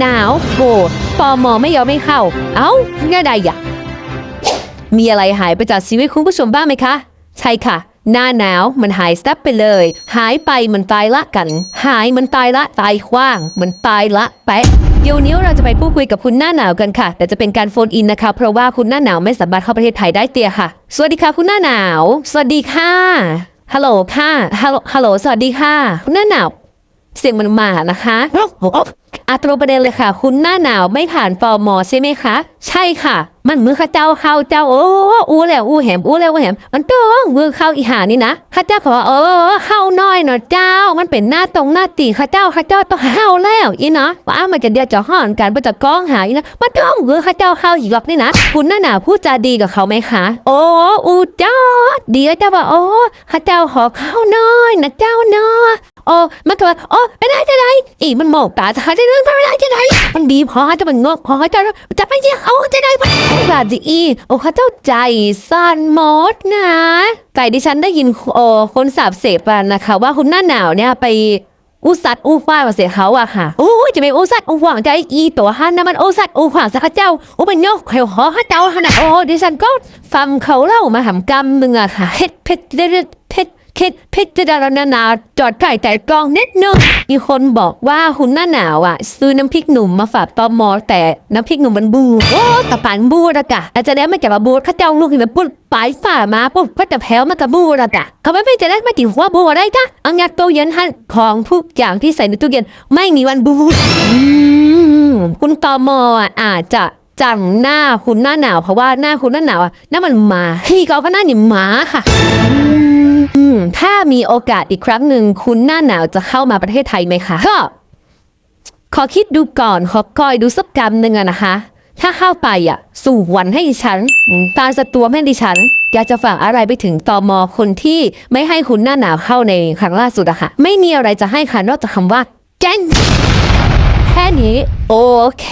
หนาวโบปอมอไม่ยอมไม่เข้า เอ้าง่ายใดอะมีอะไรหายไปจากชีวิตคุณผู้ชมบ้างไหมคะ ใช่ค่ะ หน้าหนาวมันหายสตับไปเลย หายไปมันตายละกัน หายมันตายละตายขว้าง มันตายละแปะเดี๋ยวนี้เราจะไปพูดคุยกับคุณหน้าหนาวกันค่ะ แต่จะเป็นการโฟนอินนะคะ เพราะว่าคุณหน้าหนาวไม่สามารถเข้าประเทศไทยได้เตียค่ะ สวัสดีค่ะคุณหน้าหนาว สวัสดีค่ะฮัลโหลค่ะฮัลโหลสวัสดีค่ะ คุณหน้าหนาว เสียงมันมานะคะ อาตรงประเด็นเลยค่ะ คุณหน้าหนาวไม่ผ่านฟอร์มอใช่ไหมคะ ใช่ค่ะ มันมือข้าเจ้าเข้าเจ้าโอ้อู้แล้วอู้แหมอู้แล้วอู้แหมมันต้องมือเข้าอีหานี่นะข้าเจ้าขอว่าเออเข้าน้อยหน่อเจ้า มันเป็นหน้าตรงหน้าตีข้าเจ้าข้าเจ้าต้องเข้าแล้วอีนะว่ามันจะเดียวจะห่อนกันไปจะกล้องหาอีนะมันต้องมือข้าเจ้าเข้าอีกหรอกนี่นะคุณหน้าหนาวพูดจาดีกับเขาไหมคะ โอ้อู้เจ้าเดียวเจ้าว่าโอ้ข้าเจ้าขอเข้าน้อยนะเจ้าเนาะ โอ้มันก็ว่าโอ้ไม่ได้จะได้อีมันโมกตาจะหาจะเรื่องไม่ได้จะได้มันดีพอจะมันงอกพอจะจะไปยี่ยเอาจะได้ไม่บาจีอีโอ้ข้าเจ้าใจสั่นมดนะแต่ดิฉันได้ยินโอ้คนสาบเสพนะคะ ว่าคุณหน้าหนาวเนี่ยไปอุสัตอุฟ้ามาเสียเขาอะค่ะโอ้ยจะไปอุสัตอุหวังใจอีตัวฮันนะมันอุสัตอุหวังสักเจ้าโอ้มันโยกเขียวหอข้เจ้าขนาดโอ้ดิฉันก็ฟังเขาเล่ามาหำกำมึงอะค่ะเฮ็ดเพชรเด็ด คิดพิจารณาหนาจอดไก่แต่กรองนิดนึงมีคนบอกว่าคุณหน้าหนาวอะ ซื้อน้ำพริกหนุ่มมาฝากตอมอแต่น้ำพริกหนุ่มมันบูดโอ้ตะปานบูดอะกะอาจจะได้ไม่จะมาบูดข้าเจ้าลูกที่มันปุ๊บปลายฝ่ามาปุ๊บก็จะแพ้วมากระบูดอะกะเขาไม่ไม่จะได้ไม่ติดหัวบูดได้จ้ะเอางัดตู้เย็นให้ของทุกอย่างที่ใส่ในตู้เย็นไม่มีวันบูดคุณตอมอะอาจจะจังหน้าคุณหน้าหนาวเพราะว่าหน้าคุณหน้าหนาวอะหน้ามันหมาพี่เขาก็หน้าหนิหมาค่ะ อืมถ้ามีโอกาสอีกครั้งหนึ่งคุณหน้าหนาวจะเข้ามาประเทศไทยไหมคะก็ขอคิดดูก่อนขอคอยดูสักกรรมหนึ่งอะนะคะ ถ้าเข้าไปอะสู่วันให้ดิฉันตาสตัวให้ดิฉันอยากจะฝากอะไรไปถึงตอมอคนที่ไม่ให้คุณหน้าหนาวเข้าในครั้งล่าสุดอะค่ะ ไม่มีอะไรจะให้ค่ะนอกจากคำว่าแจ้งแค่นี้ โอเค